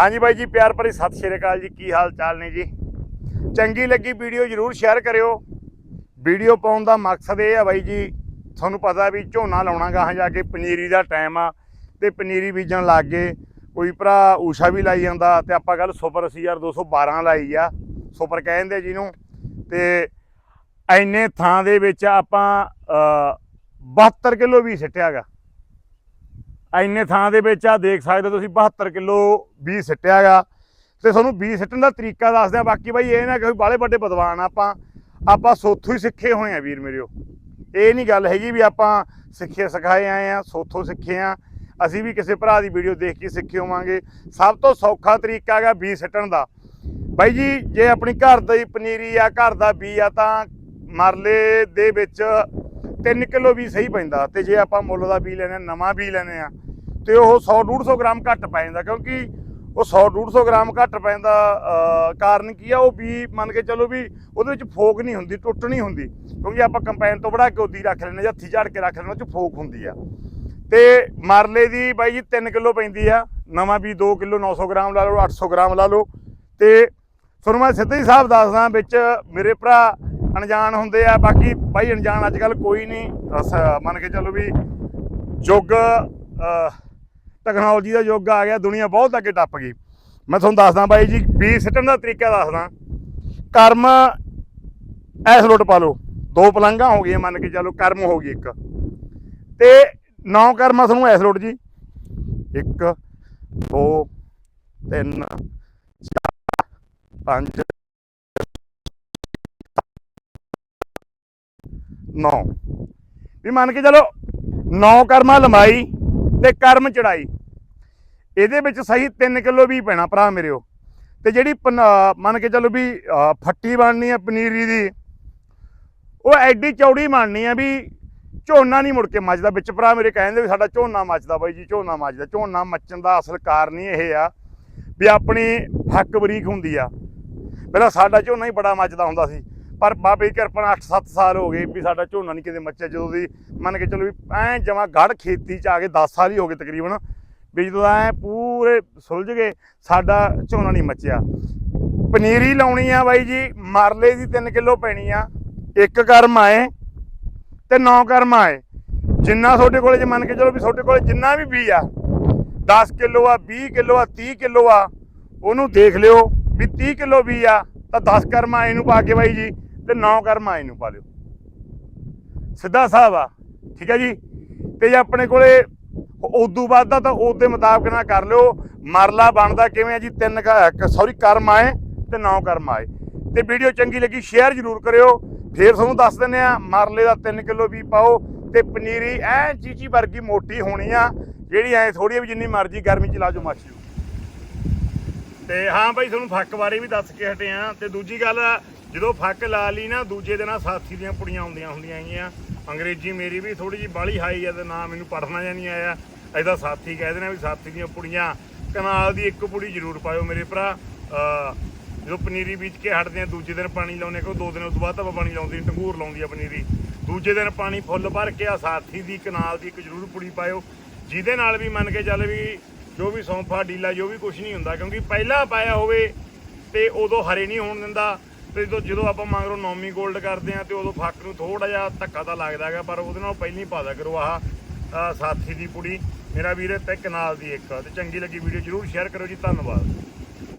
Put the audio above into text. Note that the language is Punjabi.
ਹਾਂਜੀ ਬਾਈ ਜੀ ਪਿਆਰ ਭਰੀ ਸਤਿ ਸ਼੍ਰੀ ਅਕਾਲ ਜੀ। ਕੀ ਹਾਲ ਚਾਲ ਨੇ ਜੀ? ਚੰਗੀ ਲੱਗੀ ਵੀਡੀਓ ਜਰੂਰ ਸ਼ੇਅਰ ਕਰਿਓ। ਵੀਡੀਓ ਪਾਉਣ ਦਾ ਮਕਸਦ ਇਹ ਆ ਬਾਈ ਜੀ ਤੁਹਾਨੂੰ ਪਤਾ ਵੀ ਝੋਨਾ ਲਾਉਣਾ ਗਾਹਾਂ ਜਾ ਕੇ ਪਨੀਰੀ ਦਾ ਟਾਈਮ ਆ ਤੇ ਪਨੀਰੀ ਬੀਜਣ ਲੱਗ ਗਏ। ਕੋਈ ਭਰਾ ਊਸ਼ਾ ਵੀ ਲਾਈ ਜਾਂਦਾ ਤੇ ਆਪਾਂ ਕੱਲ ਸੁਪਰ ਸੀ ਯਾਰ 212 ਲਾਈ ਆ ਸੁਪਰ ਕਹਿੰਦੇ ਜਿਹਨੂੰ। ਤੇ ਐਨੇ ਥਾਂ ਦੇ ਵਿੱਚ ਆਪਾਂ ਅ, 72 ਕਿਲੋ ਵੀ ਸਿੱਟਿਆਗਾ। ਐਨੇ ਥਾਂ ਦੇ ਵਿੱਚ ਆ, ਦੇਖ ਸਕਦੇ ਹੋ ਤੁਸੀਂ 72 ਕਿਲੋ ਵੀ ਸਿੱਟਿਆਗਾ ਤੇ ਤੁਹਾਨੂੰ ਬੀਜ ਸਿੱਟਣ ਦਾ ਤਰੀਕਾ ਦੱਸਦੇ ਆ ਬਾਕੀ ਬਾਈ ਇਹ ਨਾ ਕਿ ਬਾਲੇ ਵੱਡੇ ਵਿਦਵਾਨ ਆਪਾਂ। ਆਪਾਂ ਸੋਥੋਂ ਹੀ ਸਿੱਖੇ ਹੋਏ ਆ ਵੀਰ ਮੇਰਿਓ ਇਹ ਨਹੀਂ ਗੱਲ ਹੈਗੀ ਵੀ ਆਪਾਂ ਸਿੱਖੇ ਸਿਖਾਏ ਆਏ ਆ, ਸੋਥੋਂ ਸਿੱਖੇ ਆ। ਅਸੀਂ ਵੀ ਕਿਸੇ ਭਰਾ ਦੀ ਵੀਡੀਓ ਦੇਖ ਕੇ ਸਿੱਖੇ ਹੋਵਾਂਗੇ। ਸਭ ਤੋਂ ਸੌਖਾ ਤਰੀਕਾ ਹੈਗਾ ਬੀਜ ਸਿੱਟਣ ਦਾ। ਬਾਈ ਜੀ, ਜੇ ਆਪਣੀ ਘਰ ਦੀ ਪਨੀਰੀ ਆ, ਘਰ ਦਾ ਬੀ ਆ, ਤਾਂ ਮਰਲੇ ਦੇ ਵਿੱਚ 3 ਕਿਲੋ ਵੀ ਸਹੀ ਪੈਂਦਾ ਤੇ ਜੇ ਆਪਾਂ ਮੁੱਲ ਦਾ ਬੀ ਲੈਣੇ ਆ, ਨਵਾਂ ਬੀ ਲੈਣੇ ਆ ਤੇ ਉਹ 100 150 ਗ੍ਰਾਮ ਘੱਟ ਪੈ ਜਾਂਦਾ ਕਿਉਂਕਿ ਉਹ 100 150 ਗ੍ਰਾਮ ਘੱਟ ਪੈਂਦਾ ਕਾਰਨ ਕੀ ਆ? ਉਹ ਬੀ ਮੰਨ ਕੇ ਚੱਲੋ ਵੀ ਉਹਦੇ ਵਿੱਚ ਫੋਕ ਨਹੀਂ ਹੁੰਦੀ ਟੁੱਟ ਨਹੀਂ ਹੁੰਦੀ ਕਿਉਂਕਿ ਆਪਾਂ ਕੰਪੈਨ ਤੋਂ ਬੜਾ ਕੇ ਉਦੀ ਰੱਖ ਲੈਂਦੇ ਜਾਂ ਹੱਥੀ ਝਾੜ ਕੇ ਰੱਖ ਲੈਂਦੇ ਉਹ ਚ ਫੋਕ ਹੁੰਦੀ ਆ। ਤੇ ਮਰਲੇ ਦੀ ਬਾਈ ਜੀ 3 ਕਿਲੋ ਪੈਂਦੀ ਆ ਨਵਾਂ ਵੀ 2 ਕਿਲੋ 900 ਗ੍ਰਾਮ ਲਾ ਲਓ 800 ਗ੍ਰਾਮ ਲਾ ਲਓ। ਤੇ ਤੁਹਾਨੂੰ ਮੈਂ ਸਿੱਧਾ ਹੀ ਹਿਸਾਬ ਦੱਸਦਾ ਵਿੱਚ ਮੇਰੇ ਭਰਾ ਅਣਜਾਣ ਹੁੰਦੇ ਆ ਬਾਕੀ ਬਾਈ, ਅਣਜਾਣ ਅੱਜ ਕੱਲ ਕੋਈ ਨਹੀਂ। ਮੰਨ ਕੇ ਚੱਲੋ ਵੀ ਯੁੱਗ ਟੈਕਨੋਲੋਜੀ ਦਾ ਯੁੱਗ ਆ ਗਿਆ, ਦੁਨੀਆ ਬਹੁਤ ਅੱਗੇ ਟੱਪ ਗਈ। ਮੈਂ ਤੁਹਾਨੂੰ ਦੱਸਦਾ ਬਾਈ ਜੀ ਬੀ ਸਿੱਟਣ ਦਾ ਤਰੀਕਾ ਦੱਸਦਾ। ਕਰਮ ਐਸ ਲੋਟ ਪਾ ਲਓ। ਦੋ ਪਲੰਘਾਂ ਹੋ ਗਈਆਂ, ਮੰਨ ਕੇ ਚੱਲੋ, ਕਰਮ ਹੋ ਗਈ ਇੱਕ। ਤੇ ਨੌ ਕਰਮਾਂ ਤੁਹਾਨੂੰ ਐਸ ਲੋਟ ਜੀ। 1 2 3 4 5 9 ਵੀ ਮੰਨ ਕੇ ਚਲੋ 9 ਕਰਮਾਂ ਲੰਬਾਈ ਤੇ ਕਰਮ ਚੜਾਈ। ਇਹਦੇ ਵਿੱਚ ਸਹੀ 3 ਕਿਲੋ ਵੀ ਪੈਣਾ ਭਰਾ ਮੇਰਿਓ। ਤੇ ਜਿਹੜੀ ਪਨ- ਮੰਨ ਕੇ ਚਲੋ ਵੀ ਫੱਟੀ ਬਣਨੀ ਆ ਪਨੀਰੀ ਦੀ, ਉਹ ਐਡੀ ਚੌੜੀ ਬਣਨੀ ਆ ਵੀ ਝੋਨਾ ਨਹੀਂ ਮੁੜ ਕੇ ਮੱਚਦਾ ਵਿੱਚ ਭਰਾ ਮੇਰੇ ਕਹਿੰਦੇ ਵੀ ਸਾਡਾ ਝੋਨਾ ਮੱਚਦਾ ਬਾਈ ਜੀ, ਝੋਨਾ ਮੱਚਦਾ ਝੋਨਾ ਮੱਚਣ ਦਾ ਅਸਲ ਕਾਰਨ ਹੀ ਇਹ ਆ ਵੀ ਆਪਣੀ ਹੱਕ ਬਰੀਕ ਹੁੰਦੀ ਆ। ਪਹਿਲਾਂ ਸਾਡਾ ਝੋਨਾ ਹੀ ਬੜਾ ਮੱਚਦਾ ਹੁੰਦਾ ਸੀ। ਪਰ ਬਾਬੇ ਦੀ ਕਿਰਪਾ ਨਾਲ 8-7 ਸਾਲ ਹੋ ਗਏ ਵੀ ਸਾਡਾ ਝੋਨਾ ਨਹੀਂ ਕਿਤੇ ਮੱਚਿਆ। ਜਦੋਂ ਦੀ ਮੰਨ ਕੇ ਚਲੋ ਵੀ ਐ ਜਮਾ ਗੜ ਖੇਤੀ ਚ ਆ ਕੇ 10 ਸਾਲ ਹੀ ਹੋ ਗਏ ਤਕਰੀਬਨ, ਵੀ ਜਦੋਂ ਐ ਪੂਰੇ ਸੁਲਝ ਗਏ, ਸਾਡਾ ਝੋਨਾ ਨਹੀਂ ਮੱਚਿਆ। ਪਨੀਰੀ ਲਾਉਣੀ ਆ ਬਾਈ ਜੀ, ਮਰਲੇ ਦੀ 3 ਕਿਲੋ ਪੈਣੀ ਆ। ਇੱਕ ਕਰਮ ਆਏ ਤੇ 9 ਕਰਮ ਆਏ। ਜਿੰਨਾ ਤੁਹਾਡੇ ਕੋਲੇ ਜੇ ਮੰਨ ਕੇ ਚਲੋ ਵੀ ਤੁਹਾਡੇ ਕੋਲੇ ਜਿੰਨਾ ਵੀ ਬੀ ਆ 10 ਕਿਲੋ ਆ 20 ਕਿਲੋ ਆ 30 ਕਿਲੋ ਆ, ਉਹਨੂੰ ਦੇਖ ਲਿਓ ਵੀ 30 ਕਿਲੋ ਬੀ ਆ, ਤਾਂ 10 ਕਰਮ ਆਏ ਨੂੰ ਪਾ ਕੇ ਬਾਈ ਜੀ। ਤੇ ਨੌ ਕਰਮ ਆਏ ਨੂੰ ਪਾ ਲਿਓ। ਸਿੱਧਾ ਸਾਹਿਬ ਆ, ਠੀਕ ਹੈ ਜੀ? ਤੇ ਜੇ ਆਪਣੇ ਕੋਲੇ ਉਦੋਂ ਬਾਅਦ ਦਾ ਤਾਂ ਉਹਦੇ ਮੁਤਾਬਕ ਨਾ ਕਰ ਲਿਓ। ਮਰਲਾ ਬਣਦਾ ਕਿਵੇਂ ਆ ਜੀ? ਤਿੰਨ ਸੌਰੀ ਕਰਮ ਆਏ ਤੇ ਨੌ ਕਰਮ ਆਏ। ਤੇ ਵੀਡੀਓ ਚੰਗੀ ਲੱਗੀ ਸ਼ੇਅਰ ਜ਼ਰੂਰ ਕਰਿਓ। ਫੇਰ ਤੁਹਾਨੂੰ ਦੱਸ ਦਿੰਨੇ ਆ, ਮਰਲੇ ਦਾ 3 ਕਿਲੋ ਵੀ ਪਾਓ ਤੇ ਪਨੀਰੀ ਐ ਚੀਚੀ ਵਰਗੀ ਮੋਟੀ ਹੋਣੀ ਆ, ਜਿਹੜੀ ਐ ਥੋੜੀ ਵੀ ਜਿੰਨੀ ਮਰਜ਼ੀ ਗਰਮੀ ਚ ਲਾ ਜੋ ਮੱਚ ਜੂ ਤੇ ਹਾਂ ਬਾਈ, ਤੁਹਾਨੂੰ ਫੱਕ ਬਾਰੇ ਵੀ ਦੱਸ ਕੇ ਹਟੇ ਆ। ਤੇ ਦੂਜੀ ਗੱਲ ਜਦੋਂ ਫੱਕ ਲਾ ਲਈ ਨਾ, ਦੂਜੇ ਦਿਨ ਆਹ ਸਾਥੀ ਦੀਆਂ ਪੁੜੀਆਂ ਆਉਂਦੀਆਂ ਹੁੰਦੀਆਂ ਹੈਗੀਆਂ। ਅੰਗਰੇਜ਼ੀ ਮੇਰੀ ਵੀ ਥੋੜੀ ਜੀ ਬਾਲੀ ਹਾਈ ਆ ਤੇ ਨਾ ਮੈਨੂੰ ਪੜਨਾ ਜਾਂ ਨਹੀਂ ਆਇਆ। ਐਦਾ ਸਾਥੀ ਕਹਿ ਦੇਣਾ ਵੀ ਸਾਥੀ ਦੀਆਂ ਪੁੜੀਆਂ ਕਨਾਲ ਦੀ ਇੱਕ ਪੁੜੀ ਜ਼ਰੂਰ ਪਾਇਓ ਮੇਰੇ ਭਰਾ। ਜਦੋਂ ਪਨੀਰੀ ਬੀਜ ਕੇ ਹਟਦੇ ਆ ਦੂਜੇ ਦਿਨ ਪਾਣੀ ਲਾਉਣੇ ਕੋ ਦੋ ਦਿਨ ਉਸ ਤੋਂ ਬਾਅਦ ਤਾਂ ਪਾਣੀ ਲਾਉਂਦੀ ਟੰਗੂਰ ਲਾਉਂਦੀ ਆ ਪਨੀਰੀ। ਦੂਜੇ ਦਿਨ ਪਾਣੀ ਫੁੱਲ ਭਰ ਕੇ ਆ ਸਾਥੀ ਦੀ, ਕਨਾਲ ਦੀ ਇੱਕ ਜ਼ਰੂਰ ਪੁੜੀ ਪਾਇਓ। ਜਿਹਦੇ ਨਾਲ ਵੀ ਮੰਨ ਕੇ ਚੱਲ ਵੀ ਜੋ ਵੀ ਸੌਂਫਾ, ਡੀਲਾ, ਜੋ ਵੀ ਕੁਝ ਨਹੀਂ ਹੁੰਦਾ, ਕਿਉਂਕਿ ਪਹਿਲਾਂ ਪਾਇਆ ਹੋਵੇ ਤੇ ਉਦੋਂ ਹਰੇ ਨਹੀਂ ਹੋਣ ਦਿੰਦਾ। ਤੇ ਜਦੋਂ ਜਦੋਂ ਆਪਾਂ ਮੰਗਰੋ ਨੌਮੀ 골ਡ ਕਰਦੇ ਆ ਤੇ ਉਦੋਂ ਫੱਕ ਨੂੰ ਥੋੜਾ ਜਿਹਾ ਧੱਕਾ ਤਾਂ ਲੱਗਦਾ ਹੈਗਾ, ਪਰ ਉਹਦੇ ਨਾਲ ਪਹਿਲਾਂ ਹੀ ਪਾ ਦਿਆ ਕਰੋ ਆਹ ਸਾਥੀ ਦੀ ਪੁੜੀ। ਮੇਰਾ ਵੀਰ ਤੇ ਕਨਾਲ ਦੀ ਇੱਕ। ਤੇ ਚੰਗੀ ਲੱਗੀ ਵੀਡੀਓ, ਜਰੂਰ ਸ਼ੇਅਰ ਕਰੋ ਜੀ। ਧੰਨਵਾਦ।